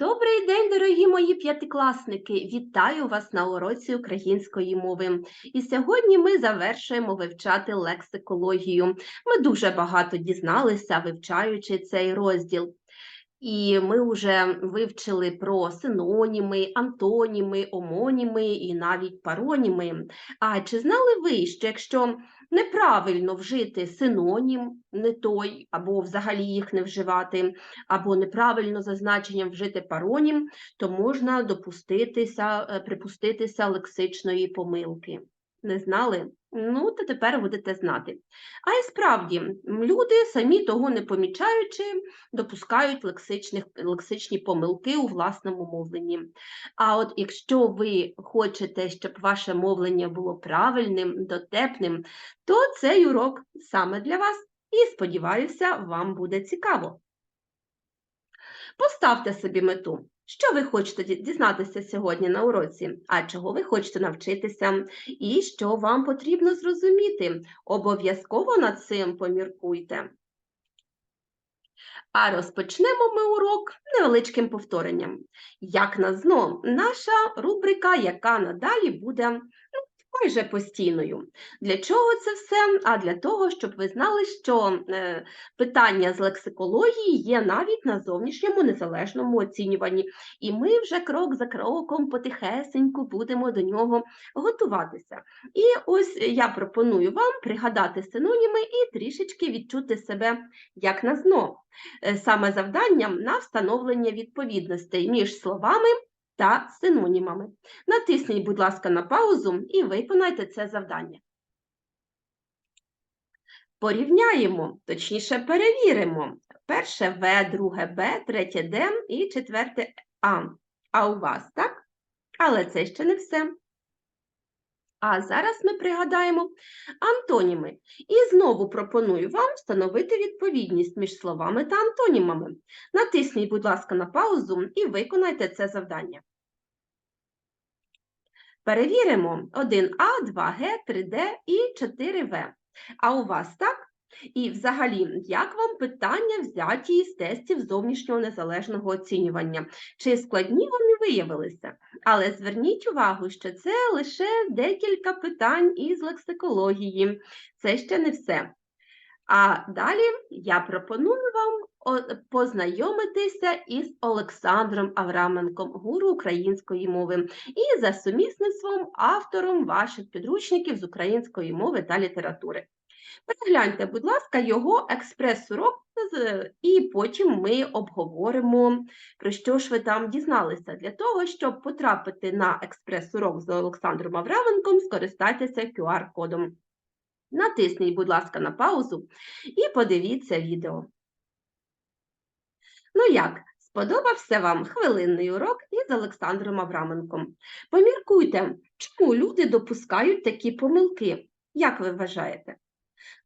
Добрий день, дорогі мої п'ятикласники! Вітаю вас на уроці української мови. І сьогодні ми завершуємо вивчати лексикологію. Ми дуже багато дізналися, вивчаючи цей розділ. І ми вже вивчили про синоніми, антоніми, омоніми і навіть пароніми. А чи знали ви, що якщо неправильно вжити синонім, не той, або взагалі їх не вживати, або неправильно за значенням вжити паронім, то можна допуститися, е, припуститися лексичної помилки. Не знали? Ну, то тепер будете знати. А й справді, люди, самі того не помічаючи, допускають лексичних, лексичні помилки у власному мовленні. А от якщо ви хочете, щоб ваше мовлення було правильним, дотепним, то цей урок саме для вас. І сподіваюся, вам буде цікаво. Поставте собі мету. Що ви хочете дізнатися сьогодні на уроці? А чого ви хочете навчитися? І що вам потрібно зрозуміти? Обов'язково над цим поміркуйте. А розпочнемо ми урок невеличким повторенням. Як на зно, наша рубрика, яка надалі буде ну, майже постійною. Для чого це все? А для того, щоб ви знали, що е, питання з лексикології є навіть на зовнішньому незалежному оцінюванні. І ми вже крок за кроком потихесеньку будемо до нього готуватися. І ось я пропоную вам пригадати синоніми і трішечки відчути себе як на зно. Е, Саме завданням на встановлення відповідностей між словами та синонімами. Натисніть, будь ласка, на паузу і виконайте це завдання. Порівняємо, точніше перевіримо. Перше В, друге Б, третє Д і четверте А. А у вас, так? Але це ще не все. А зараз ми пригадаємо антоніми. І знову пропоную вам встановити відповідність між словами та антонімами. Натисніть, будь ласка, на паузу і виконайте це завдання. Перевіримо 1А, 2Г, 3Д і 4В. А у вас так? І взагалі, як вам питання взяті із тестів зовнішнього незалежного оцінювання? Чи складні вони виявилися? Але зверніть увагу, що це лише декілька питань із лексикології. Це ще не все. А далі я пропоную вам познайомитися із Олександром Авраменком, гуру української мови, і за сумісництвом автором ваших підручників з української мови та літератури. Перегляньте, будь ласка, його експрес-урок, і потім ми обговоримо, про що ж ви там дізналися. Для того, щоб потрапити на експрес-урок з Олександром Авраменком, скористайтеся QR-кодом. Натисніть, будь ласка, на паузу і подивіться відео. Ну як, сподобався вам хвилинний урок із Олександром Авраменком? Поміркуйте, чому люди допускають такі помилки? Як ви вважаєте?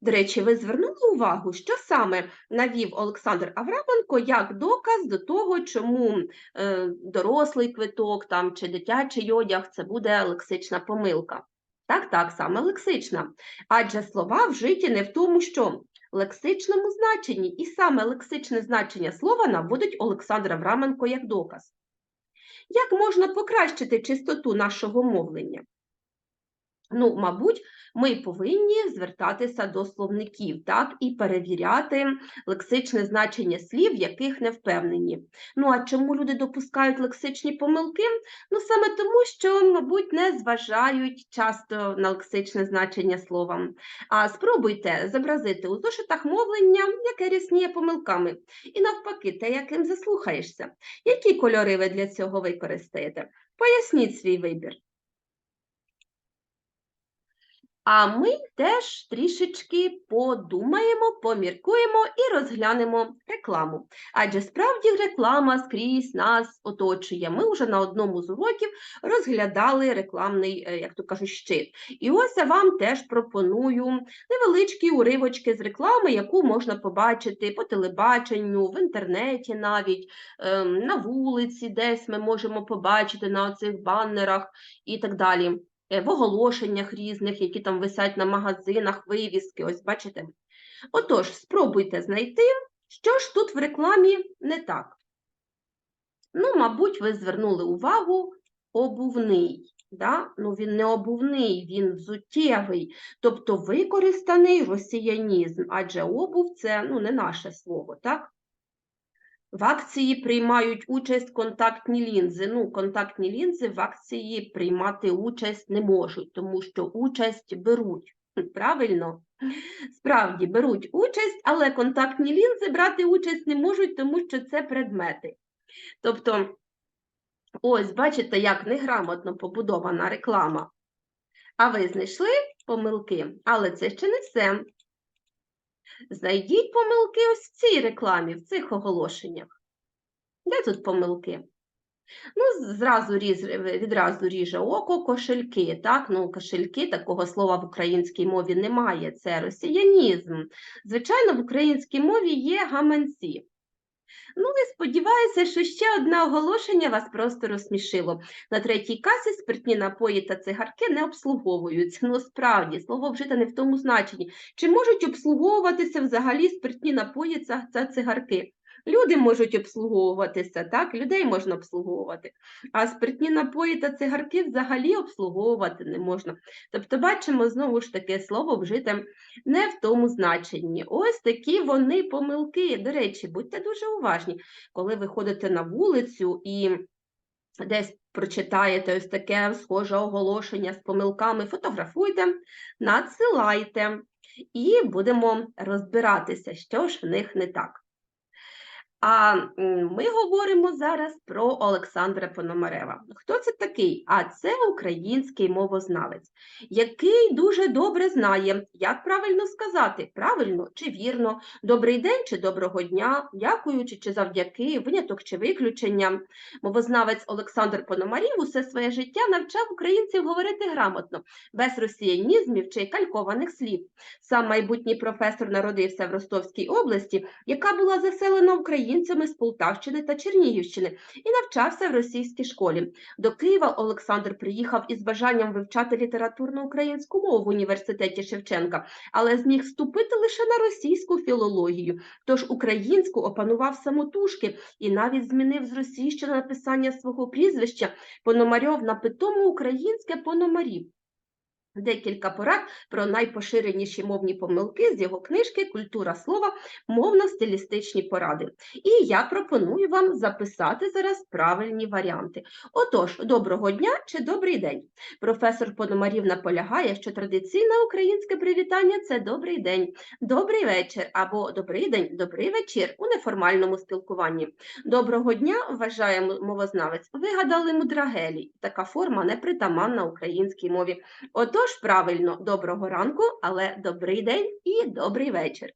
До речі, ви звернули увагу, що саме навів Олександр Авраменко як доказ до того, чому е, дорослий квиток там, чи дитячий одяг це буде лексична помилка. Так, так, саме лексична. Адже слова вжиті не в тому, що лексичному значенні, і саме лексичне значення слова наводить Олександра Авраменко як доказ. Як можна покращити чистоту нашого мовлення? Ну, мабуть, ми повинні звертатися до словників, так, і перевіряти лексичне значення слів, яких не впевнені. Ну, а чому люди допускають лексичні помилки? Ну, саме тому, що, мабуть, не зважають часто на лексичне значення слова. А спробуйте зобразити у зошитах мовлення, яке рісніє помилками, і навпаки, те, яким заслухаєшся. Які кольори ви для цього використаєте? Поясніть свій вибір. А ми теж трішечки подумаємо, поміркуємо і розглянемо рекламу. Адже справді реклама скрізь нас оточує. Ми вже на одному з уроків розглядали рекламний, е, як то кажуть, щит. І ось я вам теж пропоную невеличкі уривочки з реклами, яку можна побачити по телебаченню, в інтернеті навіть, ем, на вулиці, десь ми можемо побачити на оцих баннерах і так далі в оголошеннях різних, які там висять на магазинах, вивіски, ось бачите. Отож, спробуйте знайти, що ж тут в рекламі не так. Ну, мабуть, ви звернули увагу обувний. Да? Ну, він не обувний, він взуттєвий, тобто використаний росіянізм, адже обув це ну, не наше слово, так? В акції приймають участь контактні лінзи. Ну, контактні лінзи в акції приймати участь не можуть, тому що участь беруть. Правильно? Справді беруть участь, але контактні лінзи брати участь не можуть, тому що це предмети. Тобто, ось, бачите, як неграмотно побудована реклама. А ви знайшли помилки, але це ще не все. Знайдіть помилки ось в цій рекламі, в цих оголошеннях. Де тут помилки? Ну, зразу різ, відразу ріже око кошельки. Так? Ну, кошельки такого слова в українській мові немає. Це росіянізм. Звичайно, в українській мові є гаманці. Ну і сподіваюся, що ще одне оголошення вас просто розсмішило. На третій касі спиртні напої та цигарки не обслуговуються. Ну, справді, слово вжите не в тому значенні. Чи можуть обслуговуватися взагалі спиртні напої та, цигарки? Люди можуть обслуговуватися, так, людей можна обслуговувати, а спиртні напої та цигарки взагалі обслуговувати не можна. Тобто, бачимо знову ж таки слово вжите не в тому значенні. Ось такі вони помилки. До речі, будьте дуже уважні, коли ви ходите на вулицю і десь прочитаєте ось таке схоже оголошення з помилками, фотографуйте, надсилайте, і будемо розбиратися, що ж в них не так. А ми говоримо зараз про Олександра Пономарева. Хто це такий? А це український мовознавець, який дуже добре знає, як правильно сказати, правильно чи вірно, добрий день чи доброго дня, дякуючи чи завдяки, виняток чи виключення. Мовознавець Олександр Пономарів усе своє життя навчав українців говорити грамотно, без росіянізмів чи калькованих слів. Сам майбутній професор народився в Ростовській області, яка була заселена Україною українцями з Полтавщини та Чернігівщини і навчався в російській школі. До Києва Олександр приїхав із бажанням вивчати літературну українську мову в університеті Шевченка, але зміг вступити лише на російську філологію. Тож українську опанував самотужки і навіть змінив з російщини написання свого прізвища Пономарьов на питому українське Пономарів. Декілька порад про найпоширеніші мовні помилки з його книжки Культура слова, мовно-стилістичні поради. І я пропоную вам записати зараз правильні варіанти. Отож, доброго дня чи добрий день. Професор Пономарів наполягає, що традиційне українське привітання це добрий день, добрий вечір або добрий день, добрий вечір у неформальному спілкуванні. Доброго дня, вважає мовознавець, вигадали мудрагелі. Така форма непритаманна українській мові. Отож, Тож правильно, доброго ранку, але добрий день і добрий вечір.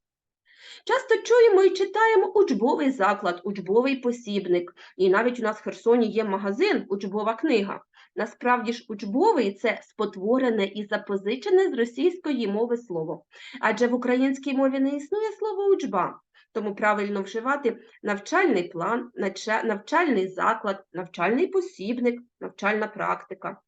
Часто чуємо і читаємо учбовий заклад, учбовий посібник. І навіть у нас в Херсоні є магазин Учбова книга. Насправді ж, учбовий це спотворене і запозичене з російської мови слово. Адже в українській мові не існує слово учба. Тому правильно вживати навчальний план, навчальний заклад, навчальний посібник, навчальна практика.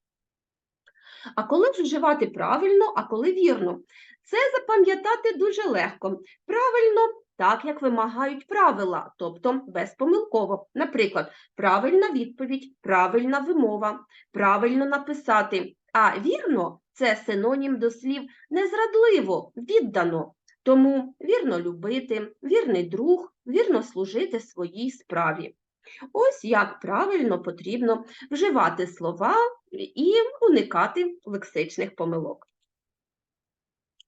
А коли вживати правильно, а коли вірно? Це запам'ятати дуже легко. Правильно, так як вимагають правила, тобто безпомилково. Наприклад, правильна відповідь, правильна вимова, правильно написати. А вірно це синонім до слів незрадливо, віддано. Тому вірно любити, вірний друг, вірно служити своїй справі. Ось як правильно потрібно вживати слова і уникати лексичних помилок.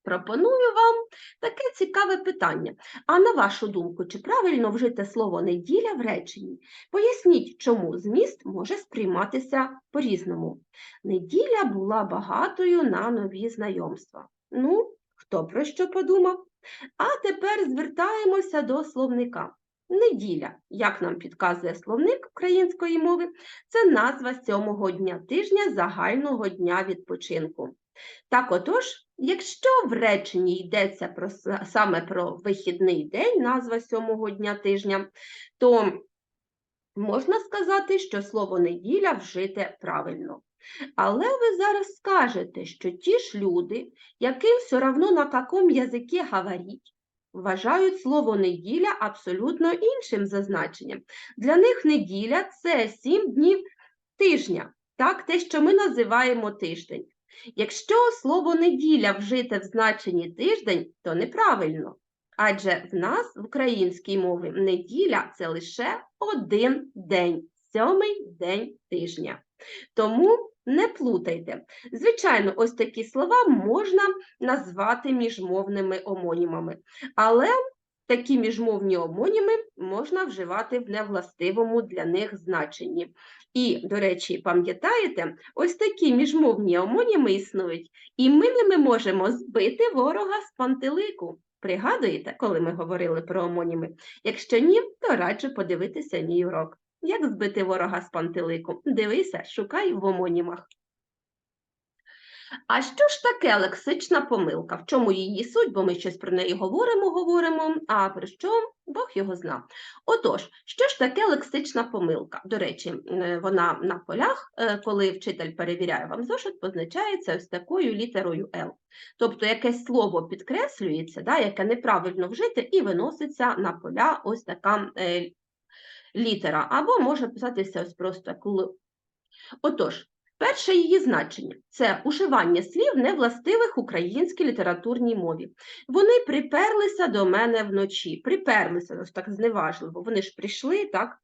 Пропоную вам таке цікаве питання. А на вашу думку, чи правильно вжити слово неділя в реченні? Поясніть, чому зміст може сприйматися по-різному. Неділя була багатою на нові знайомства. Ну, хто про що подумав? А тепер звертаємося до словника. Неділя, як нам підказує словник української мови, це назва сьомого дня тижня загального дня відпочинку. Так отож, якщо в реченні йдеться про, саме про вихідний день, назва сьомого дня тижня, то можна сказати, що слово неділя вжите правильно. Але ви зараз скажете, що ті ж люди, яким все одно на якому язикі говорить, вважають слово неділя абсолютно іншим зазначенням. Для них неділя це сім днів тижня, так, те, що ми називаємо тиждень. Якщо слово неділя вжите в значенні тиждень, то неправильно. Адже в нас в українській мові неділя це лише один день, сьомий день тижня. Тому не плутайте. Звичайно, ось такі слова можна назвати міжмовними омонімами, але такі міжмовні омоніми можна вживати в невластивому для них значенні. І, до речі, пам'ятаєте, ось такі міжмовні омоніми існують, і ми ними можемо збити ворога з пантелику. Пригадуєте, коли ми говорили про омоніми? Якщо ні, то раджу подивитися мій урок. Як збити ворога з пантелику? Дивися, шукай в омонімах. А що ж таке лексична помилка? В чому її суть? Бо ми щось про неї говоримо, говоримо, а про що Бог його зна. Отож, що ж таке лексична помилка? До речі, е, вона на полях, е, коли вчитель перевіряє вам зошит, позначається ось такою літерою Л. Тобто якесь слово підкреслюється, да, яке неправильно вжите, і виноситься на поля ось така е, літера, або може писатися ось просто кл. Отож, перше її значення це уживання слів невластивих українській літературній мові. Вони приперлися до мене вночі, приперлися, ось так зневажливо, вони ж прийшли, так?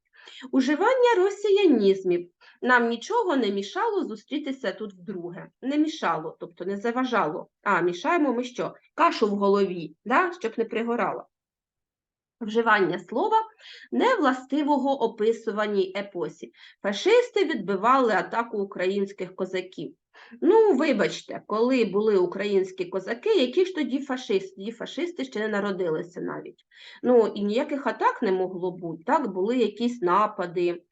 Уживання росіянізмів. Нам нічого не мішало зустрітися тут вдруге. Не мішало, тобто не заважало. А мішаємо ми що? Кашу в голові, да? щоб не пригорало вживання слова невластивого описуваній епосі. Фашисти відбивали атаку українських козаків. Ну, вибачте, коли були українські козаки, які ж тоді фашисти? Тоді фашисти ще не народилися навіть. Ну, і ніяких атак не могло бути. Так, були якісь напади,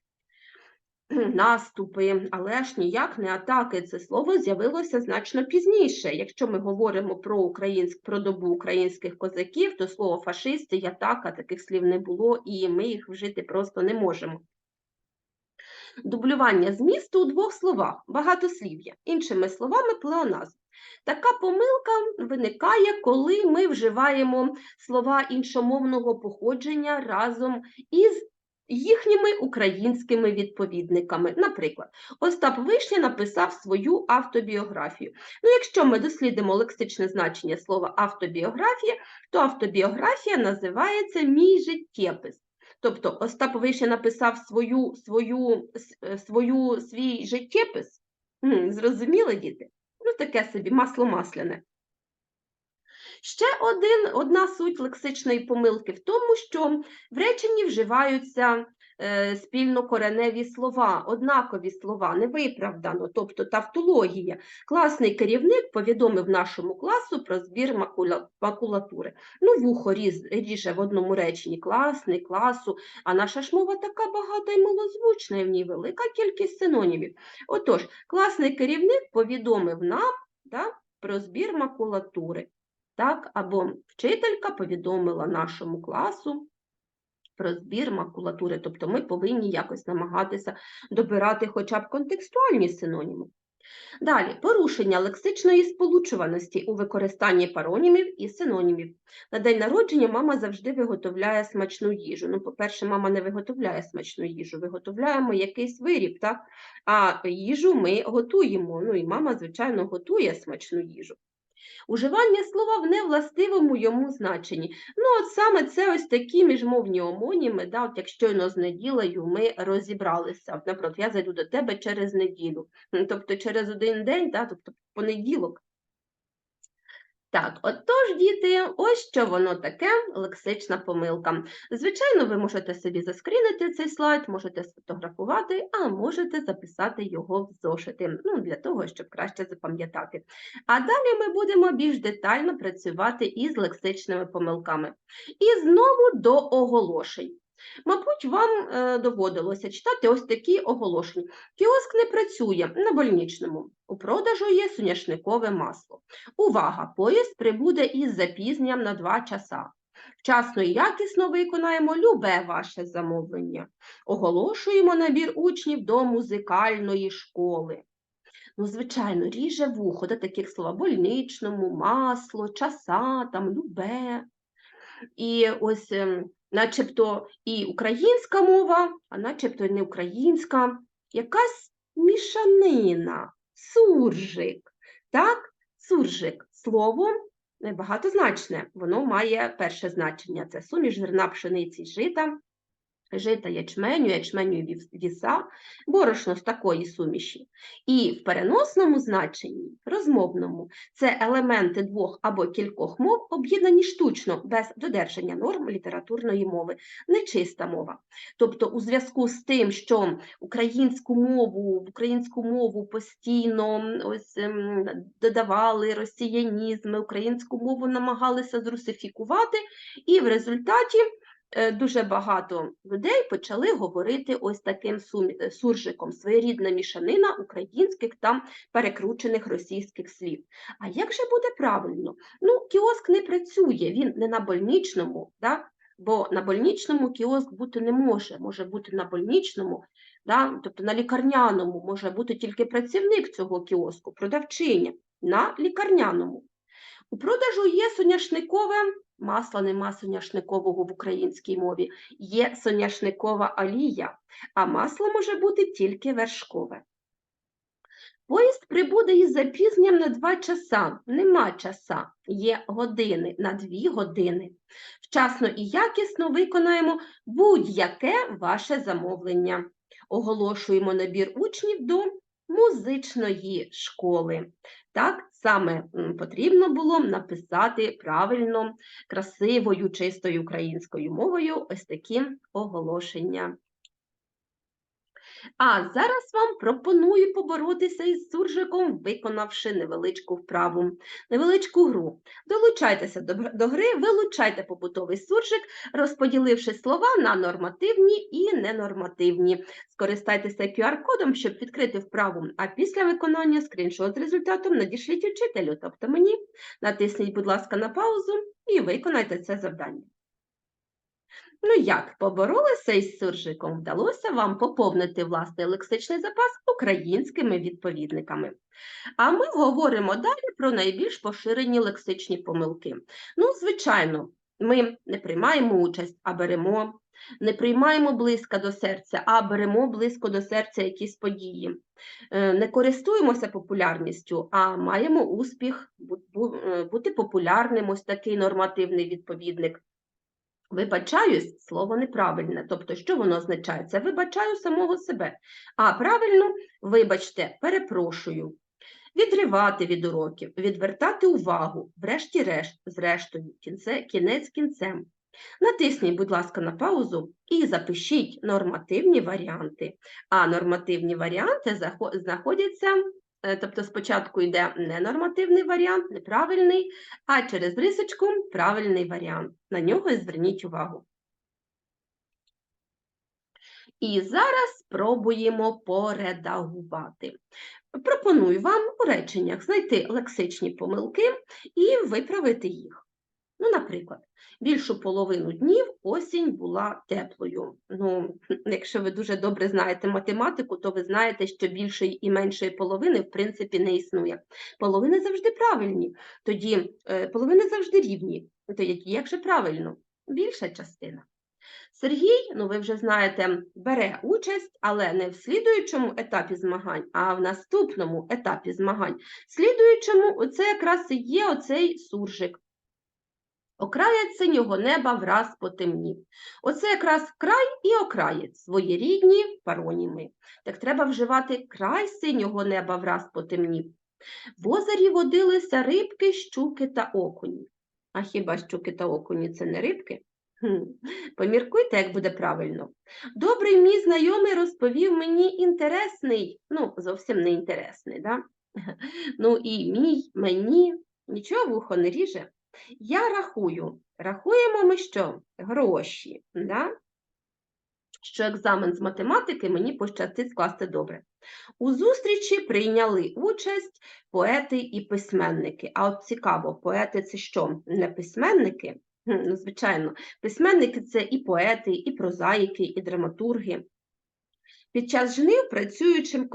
наступи, але ж ніяк не атаки. Це слово з'явилося значно пізніше. Якщо ми говоримо про українськ, про добу українських козаків, то слово фашисти і атака таких слів не було, і ми їх вжити просто не можемо. Дублювання змісту у двох словах, багатослів'я, іншими словами, плеоназм. Така помилка виникає, коли ми вживаємо слова іншомовного походження разом із їхніми українськими відповідниками. Наприклад, Остап Вишня написав свою автобіографію. Ну, Якщо ми дослідимо лексичне значення слова автобіографія, то автобіографія називається мій життєпис. Тобто Остап Вишня написав свою, свою, е, свою, свій життєпис. Зрозуміли, діти? Ну, таке собі масло масляне. Ще один, одна суть лексичної помилки в тому, що в реченні вживаються е, спільнокореневі слова, однакові слова, невиправдано, тобто тавтологія. Класний керівник повідомив нашому класу про збір макула, макулатури. Ну, вухо різ, ріже в одному реченні класний, класу, а наша ж мова така багата і малозвучна, і в ній велика кількість синонімів. Отож, класний керівник повідомив нам да, про збір макулатури так, або вчителька повідомила нашому класу про збір макулатури, тобто ми повинні якось намагатися добирати хоча б контекстуальні синоніми. Далі, порушення лексичної сполучуваності у використанні паронімів і синонімів. На день народження мама завжди виготовляє смачну їжу. Ну, по-перше, мама не виготовляє смачну їжу, виготовляємо якийсь виріб, так? а їжу ми готуємо. Ну і мама, звичайно, готує смачну їжу. Уживання слова в невластивому йому значенні. Ну, от саме це ось такі міжмовні омоніми, да, от як щойно з неділею ми розібралися. Наприклад, я зайду до тебе через неділю, тобто через один день, да, тобто понеділок. Так, отож, діти, ось що воно таке лексична помилка. Звичайно, ви можете собі заскрінити цей слайд, можете сфотографувати, а можете записати його в зошити, ну, для того, щоб краще запам'ятати. А далі ми будемо більш детально працювати із лексичними помилками. І знову до оголошень. Мабуть, вам е, доводилося читати ось такі оголошення. Кіоск не працює на больничному. У продажу є соняшникове масло. Увага! Поїзд прибуде із запізненням на 2 часа. Вчасно і якісно виконаємо любе ваше замовлення. Оголошуємо набір учнів до музикальної школи. Ну, звичайно, ріже вухо до таких слова больничному, масло, часа, там, любе. і ось ем, начебто і українська мова, а начебто і не українська, якась мішанина, суржик. Так, суржик слово багатозначне, воно має перше значення. Це суміш зерна пшениці жита, жита ячменю, ячменю віса, борошно з такої суміші. І в переносному значенні, розмовному, це елементи двох або кількох мов, об'єднані штучно, без додержання норм літературної мови, нечиста мова. Тобто, у зв'язку з тим, що українську мову, українську мову постійно ось ем, додавали росіянізми, українську мову намагалися зрусифікувати, і в результаті дуже багато людей почали говорити ось таким е, суржиком, своєрідна мішанина українських та перекручених російських слів. А як же буде правильно? Ну, кіоск не працює, він не на больничному, да? бо на больничному кіоск бути не може. Може бути на больничному, да? тобто на лікарняному може бути тільки працівник цього кіоску, продавчиня на лікарняному. У продажу є соняшникове масло, нема соняшникового в українській мові, є соняшникова олія, а масло може бути тільки вершкове. Поїзд прибуде із запізненням на 2 часа. Нема часа, є години на 2 години. Вчасно і якісно виконаємо будь-яке ваше замовлення. Оголошуємо набір учнів до музичної школи. Так, саме потрібно було написати правильно, красивою, чистою українською мовою ось такі оголошення. А зараз вам пропоную поборотися із суржиком, виконавши невеличку вправу, невеличку гру. Долучайтеся до, гри, вилучайте побутовий суржик, розподіливши слова на нормативні і ненормативні. Скористайтеся QR-кодом, щоб відкрити вправу, а після виконання скріншот з результатом надішліть учителю, тобто мені. Натисніть, будь ласка, на паузу і виконайте це завдання. Ну як, поборолися із суржиком? Вдалося вам поповнити власний лексичний запас українськими відповідниками. А ми говоримо далі про найбільш поширені лексичні помилки. Ну, звичайно, ми не приймаємо участь, а беремо, не приймаємо близько до серця, а беремо близько до серця якісь події. Е, Не користуємося популярністю, а маємо успіх е, бути популярним, ось такий нормативний відповідник. Вибачаюсь, слово неправильне. Тобто, що воно означає? Це вибачаю самого себе. А правильно, вибачте, перепрошую. Відривати від уроків, відвертати увагу, врешті-решт, зрештою, кінце, кінець кінцем. Натисніть, будь ласка, на паузу і запишіть нормативні варіанти. А нормативні варіанти знаходяться, тобто спочатку йде ненормативний варіант, неправильний, а через рисочку правильний варіант. На нього і зверніть увагу. І зараз спробуємо поредагувати. Пропоную вам у реченнях знайти лексичні помилки і виправити їх. Ну, наприклад, більшу половину днів осінь була теплою. Ну, якщо ви дуже добре знаєте математику, то ви знаєте, що більшої і меншої половини в принципі не існує. Половини завжди правильні, тоді е, половини завжди рівні. То як, як же правильно? Більша частина. Сергій, ну ви вже знаєте, бере участь, але не в слідуючому етапі змагань, а в наступному етапі змагань. Слідуючому це якраз і є оцей суржик. Окраєць синього неба враз потемнів. Оце якраз край і окраєць, своєрідні пароніми. Так треба вживати край синього неба враз потемнів. В озері водилися рибки, щуки та окуні. А хіба щуки та окуні це не рибки? Поміркуйте, як буде правильно. Добрий мій знайомий розповів мені інтересний, ну, зовсім не інтересний, да? Ну і мій, мені, нічого вухо не ріже. Я рахую. Рахуємо ми що? Гроші. Да? Що екзамен з математики мені пощастить скласти добре. У зустрічі прийняли участь поети і письменники. А от цікаво, поети це що? Не письменники? Ну, звичайно, письменники це і поети, і прозаїки, і драматурги. Під час жнив працюючим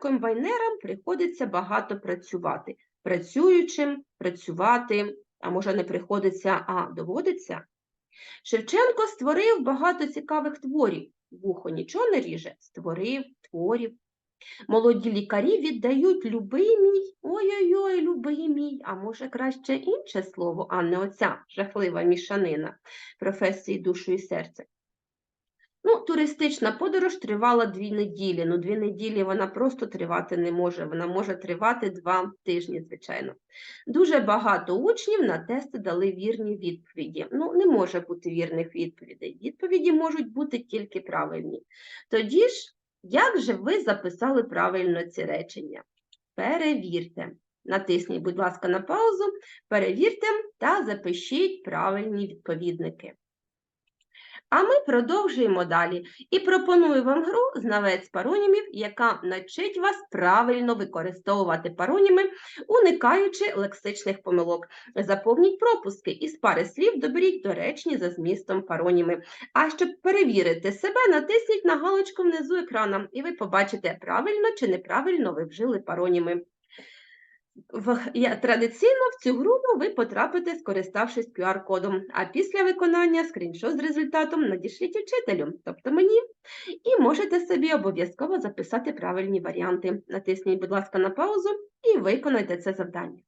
комбайнерам приходиться багато працювати. Працюючим, працювати, А може, не приходиться, а доводиться? Шевченко створив багато цікавих творів. Вухо нічого не ріже, створив творів. Молоді лікарі віддають любимій, ой-ой-ой, любимій, а може краще інше слово, а не оця жахлива мішанина професії душу і серце. Ну, туристична подорож тривала дві неділі. Ну, дві неділі вона просто тривати не може. Вона може тривати два тижні, звичайно. Дуже багато учнів на тести дали вірні відповіді. Ну, не може бути вірних відповідей. Відповіді можуть бути тільки правильні. Тоді ж, як же ви записали правильно ці речення? Перевірте. Натисніть, будь ласка, на паузу, перевірте та запишіть правильні відповідники. А ми продовжуємо далі і пропоную вам гру знавець паронімів, яка навчить вас правильно використовувати пароніми, уникаючи лексичних помилок. Заповніть пропуски із пари слів доберіть доречні за змістом пароніми. А щоб перевірити себе, натисніть на галочку внизу екрана, і ви побачите, правильно чи неправильно ви вжили пароніми. В, я, традиційно в цю гру ви потрапите, скориставшись QR-кодом, а після виконання скріншот з результатом надішліть вчителю, тобто мені, і можете собі обов'язково записати правильні варіанти. Натисніть, будь ласка, на паузу і виконайте це завдання.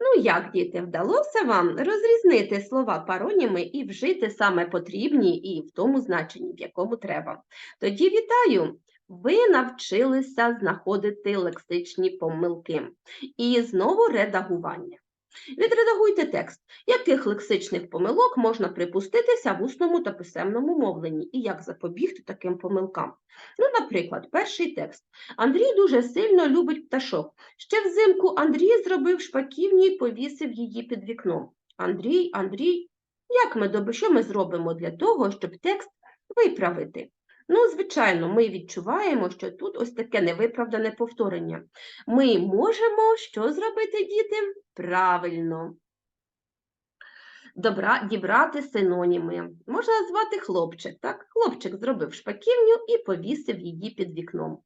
Ну як, діти, вдалося вам розрізнити слова пароніми і вжити саме потрібні і в тому значенні, в якому треба. Тоді вітаю! Ви навчилися знаходити лексичні помилки. І знову редагування. Відредагуйте текст, яких лексичних помилок можна припуститися в усному та писемному мовленні, і як запобігти таким помилкам. Ну, наприклад, перший текст. Андрій дуже сильно любить пташок. Ще взимку Андрій зробив шпаківню і повісив її під вікном. Андрій, Андрій, як ми що ми зробимо для того, щоб текст виправити? Ну, звичайно, ми відчуваємо, що тут ось таке невиправдане повторення. Ми можемо що зробити, діти? Правильно. Добра, дібрати синоніми. Можна назвати хлопчик, так? Хлопчик зробив шпаківню і повісив її під вікном.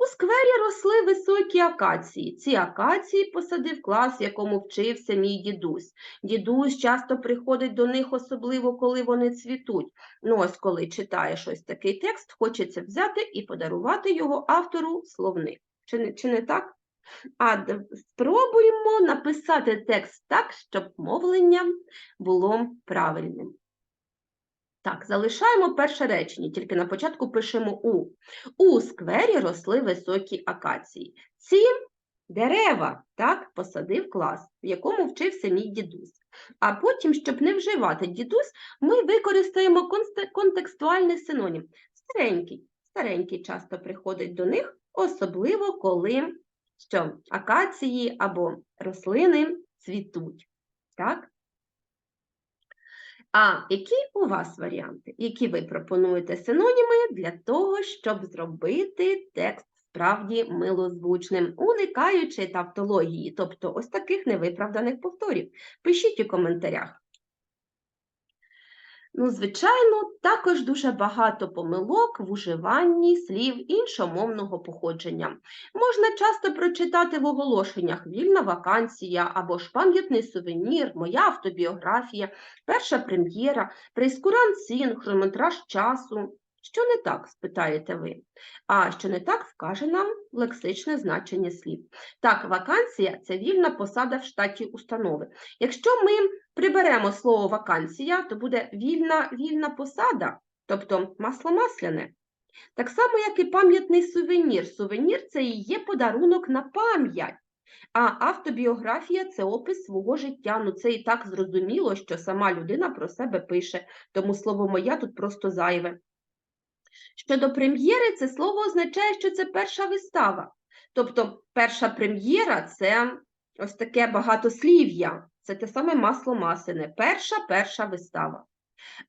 У сквері росли високі акації. Ці акації посадив клас, якому вчився мій дідусь. Дідусь часто приходить до них, особливо коли вони цвітуть. Ну, ось коли читаєш ось такий текст, хочеться взяти і подарувати його автору словник. Чи не, чи не так? А спробуємо написати текст так, щоб мовлення було правильним. Так, залишаємо перше речення, тільки на початку пишемо у. У сквері росли високі акації. Ці дерева так, посадив клас, в якому вчився мій дідусь. А потім, щоб не вживати дідусь, ми використаємо контекстуальний синонім. Старенький. Старенький часто приходить до них, особливо коли що, акації або рослини цвітуть. Так? А які у вас варіанти? Які ви пропонуєте синоніми для того, щоб зробити текст справді милозвучним, уникаючи тавтології, тобто ось таких невиправданих повторів? Пишіть у коментарях. Ну, звичайно, також дуже багато помилок в уживанні слів іншомовного походження. Можна часто прочитати в оголошеннях вільна вакансія або ж пам'ятний сувенір, моя автобіографія, перша прем'єра, прейскурант цін, хронометраж часу. Що не так, спитаєте ви? А що не так, вкаже нам лексичне значення слів. Так, вакансія це вільна посада в штаті установи. Якщо ми приберемо слово вакансія, то буде вільна вільна посада, тобто масло масляне. Так само, як і пам'ятний сувенір. Сувенір це і є подарунок на пам'ять. А автобіографія це опис свого життя. Ну це і так зрозуміло, що сама людина про себе пише, тому слово моя тут просто зайве. Щодо прем'єри, це слово означає, що це перша вистава. Тобто перша прем'єра це ось таке багатослів'я, це те саме масло масляне, перша перша вистава.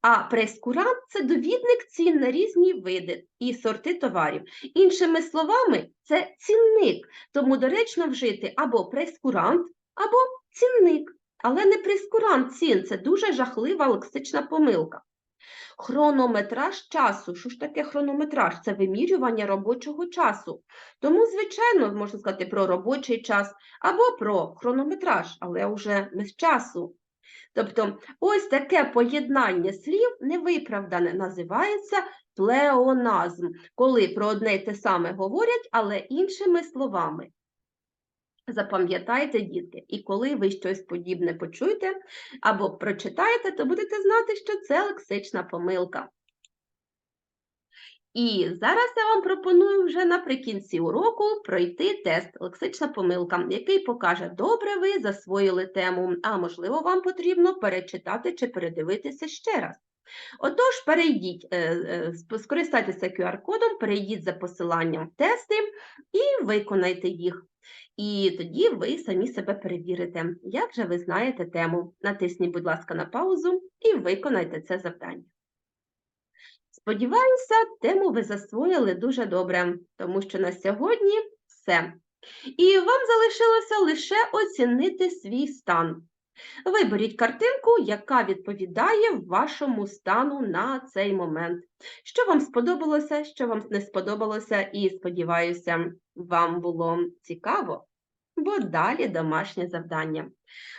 А прескурант це довідник цін на різні види і сорти товарів. Іншими словами, це цінник, тому доречно вжити або прескурант, або цінник. Але не прескурант цін це дуже жахлива лексична помилка. Хронометраж часу. Що ж таке хронометраж? Це вимірювання робочого часу. Тому, звичайно, можна сказати про робочий час або про хронометраж, але вже без часу. Тобто, ось таке поєднання слів невиправдане називається плеоназм, коли про одне й те саме говорять, але іншими словами. Запам'ятайте, дітки, і коли ви щось подібне почуєте або прочитаєте, то будете знати, що це лексична помилка. І зараз я вам пропоную вже наприкінці уроку пройти тест лексична помилка, який покаже, добре ви засвоїли тему, а можливо, вам потрібно перечитати чи передивитися ще раз. Отож, перейдіть, е, е, скористайтеся QR-кодом, перейдіть за посиланням в тести і виконайте їх. І тоді ви самі себе перевірите, як же ви знаєте тему. Натисніть, будь ласка, на паузу і виконайте це завдання. Сподіваюся, тему ви засвоїли дуже добре, тому що на сьогодні все. І вам залишилося лише оцінити свій стан. Виберіть картинку, яка відповідає вашому стану на цей момент. Що вам сподобалося, що вам не сподобалося, і сподіваюся, вам було цікаво, бо далі домашнє завдання.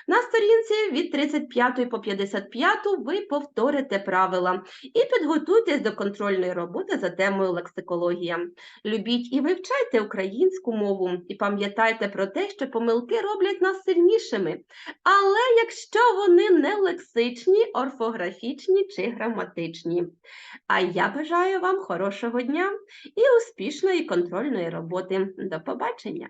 На сторінці від 35 по 55 ви повторите правила і підготуйтесь до контрольної роботи за темою лексикологія. Любіть і вивчайте українську мову і пам'ятайте про те, що помилки роблять нас сильнішими. Але якщо вони не лексичні, орфографічні чи граматичні. А я бажаю вам хорошого дня і успішної контрольної роботи. До побачення!